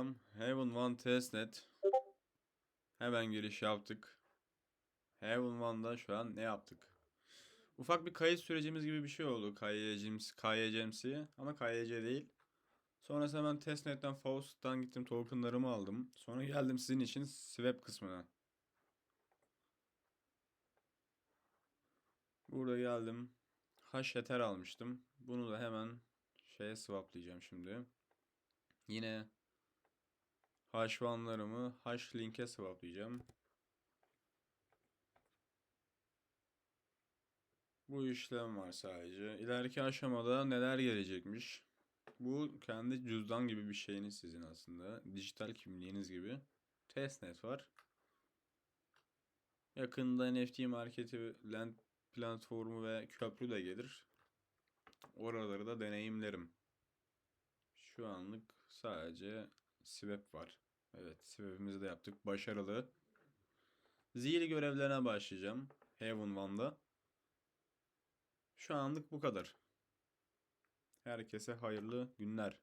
Selam. Heaven One Testnet. Hemen giriş yaptık. Heaven One'da şu an ne yaptık? Ufak bir kayıt sürecimiz gibi bir şey oldu. KYC'msi ama KYC değil. Sonrasında hemen testnet'ten Faust'tan gittim tokenlarımı aldım. Sonra geldim sizin için swap kısmına. Burada geldim. Hash Ether almıştım. Bunu da hemen şeye swaplayacağım şimdi. Yine H1'larımı H-Link'e swaplayacağım. Bu işlem var sadece. İleriki aşamada neler gelecekmiş? Bu kendi cüzdan gibi bir şeyiniz sizin aslında. Dijital kimliğiniz gibi. Testnet var. Yakında NFT marketi, land platformu ve köprü de gelir. Oraları da deneyimlerim. Şu anlık sadece swap var. Evet, swap'imizi de yaptık. Başarılı. Zil görevlerine başlayacağım. Heaven One'da. Şu anlık bu kadar. Herkese hayırlı günler.